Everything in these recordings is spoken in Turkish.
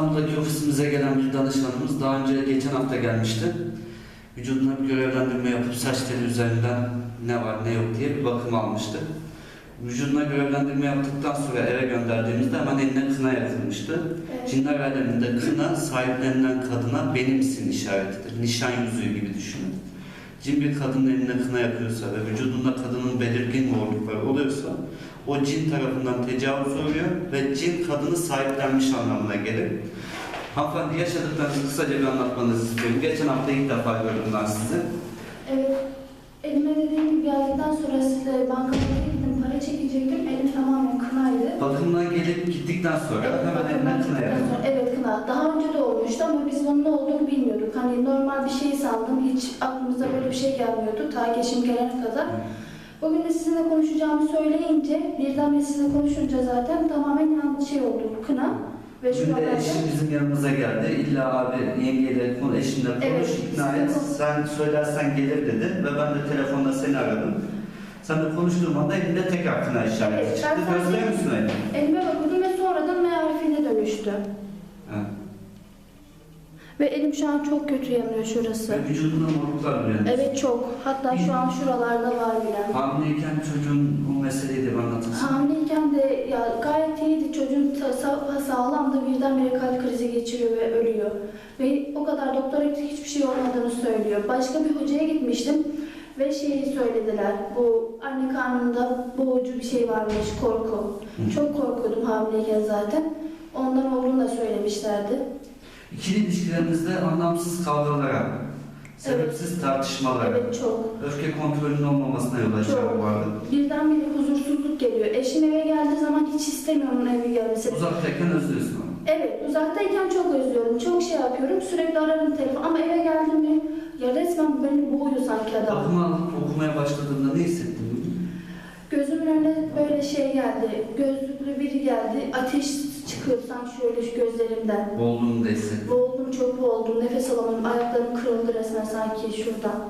İstanbul'daki ofisimize gelen bir danışmanımız daha önce geçen hafta gelmişti. Vücuduna bir görevlendirme yapıp saç teli üzerinden ne var ne yok diye bir bakım almıştı. Vücuduna görevlendirme yaptıktan sonra eve gönderdiğimizde hemen eline kına yakılmıştı. Evet. Cinler aleminde kına sahiplenilen kadına benimsin işaretidir. Nişan yüzüğü gibi düşünün. Cin bir kadının eline kına yakıyorsa ve vücudunda kadının belirgin morlukları oluyorsa o cin tarafından tecavüz oluyor ve cin kadını sahiplenmiş anlamına gelir. Hanımefendi yaşadıklarınızı kısaca bir anlatmanızı istiyorum. Geçen hafta ilk defa gördüm ben sizi. Evet. Elime dediğim gibi geldikten sonra size bankamaya gittim, para çekecektim. Elim tamamen kınaydı. Bakımdan gelip gittikten sonra hemen bakımdan eline kına sonra- Evet kına. Daha önce de olmuştu ama biz bunun ne olduğunu bilmiyorduk. Hani normal bir şey sandım. Hiç aklımıza böyle bir şey gelmiyordu. Ta ki eşim gelene kadar. Bugün de sizinle konuşacağımı söyleyince, birden sizinle konuşunca zaten tamamen yanlış şey oldu. Kına. Ve şu Şimdi de eşim bizim yanımıza geldi. İlla abi yengeyle, konu eşimle konuş, Evet. ikna et. Sen söylersen gelir dedi ve ben de telefonda seni aradım. Sen de konuştuğum anda elinde tekrar kına işareti Evet, çıktı. ben Gösteriyor sadece- musun elini? Elime bakıyordum ve sonradan M harfine dönüştü. Ve elim şu an çok kötü yanıyor şurası. Ve vücudunda morluklar duruyor. Evet çok. Hatta şu an şuralarda var bile. Hamileyken çocuğun bu meseleyi de anlatırsın. Hamileyken de ya gayet iyiydi. Çocuğun ta- sa- sağlamdı. Birdenbire kalp krizi geçiriyor ve ölüyor. Ve o kadar doktor hiçbir şey olmadığını söylüyor. Başka bir hocaya gitmiştim ve şeyi söylediler. Bu anne karnında boğucu bir şey varmış, korku. Hı. Çok korkuyordum hamileyken zaten. Ondan olduğunu da söylemişlerdi. İkili ilişkilerinizde anlamsız kavgalara, sebepsiz tartışmalara, Evet çok. öfke kontrolünün olmamasına yol açan Çok. vardı. Birdenbire huzursuzluk geliyor. Eşim eve geldiği zaman hiç istemiyorum onun eve gelmesi. Uzaktayken özlüyorsun onu. Evet, uzaktayken çok özlüyorum. Çok şey yapıyorum. Sürekli ararım telefon. Ama eve geldiğimde ya resmen beni boğuyor sanki adam. Bakıma alıp okumaya başladığında ne hissettin? Gözümün önüne böyle şey geldi. Gözlüklü biri geldi. Ateş çıkıyor sanki şöyle şu gözlerimden. Boğulduğunu da hissettin. Boğuldum, çok boğuldum. Nefes alamıyorum. Ayaklarım kırıldı resmen sanki şuradan.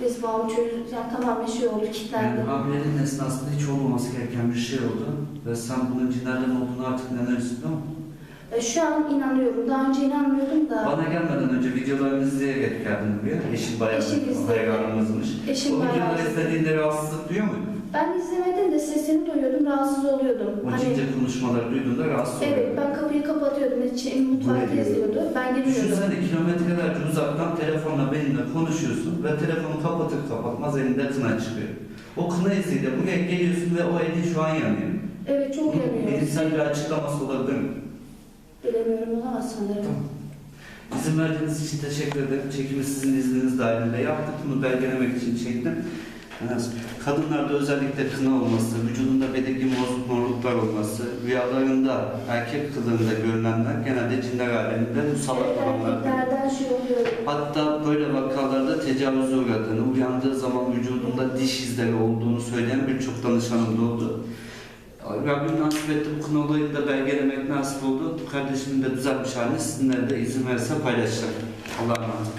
Biz bağım çocuk, yani tamamen şey oldu, kilitlendi. Yani hamileliğin esnasında hiç olmaması gereken bir şey oldu ve sen bunun cinlerden olduğunu artık inanıyorsun değil mi? E, Şu an inanıyorum. Daha önce inanmıyordum da. Bana gelmeden önce videolarını izleyerek geldin buraya. Eşim bayağı Eşim izledi. hayranımızmış. Eşim o bayağı videoları izledi. izlediğinde rahatsızlık duyuyor muydun? Ben izlemedim de sesini duyuyordum, rahatsız oluyordum. O Hani- konuşmaları duyduğunda rahatsız Evet, oluyordun. ben kapıyı kapatıyordum. Mutfakta Buraya izliyordu. Ben geliyordum. Düşünsene kilometrelerce uzaktan telefonla benimle konuşuyorsun ve telefonu kapatır kapatmaz elinde kına çıkıyor. O kına iziyle buraya geliyorsun ve o elin şu an yanıyor. Evet, çok Bunun yanıyor. bilimsel bir açıklaması olabilir mi? Bilemiyorum, olamaz sanırım. Tamam. İzin verdiğiniz için teşekkür ederim. Çekimi sizin izniniz dahilinde yaptık. Bunu belgelemek için çektim. Kadınlarda özellikle kına olması, vücudunda belirgin bozuk morluklar olması, rüyalarında erkek kılığında görünenler genelde cinler aleminde musallat olanlardır. Hatta böyle vakalarda tecavüze uğradığını, uyandığı zaman vücudunda diş izleri olduğunu söyleyen birçok danışanım da oldu. Rabbim nasip etti bu kına olayını da belgelemek nasip oldu. Kardeşimin de düzelmiş halini sizinle de izin verirse paylaşacağım. Allah'a emanet.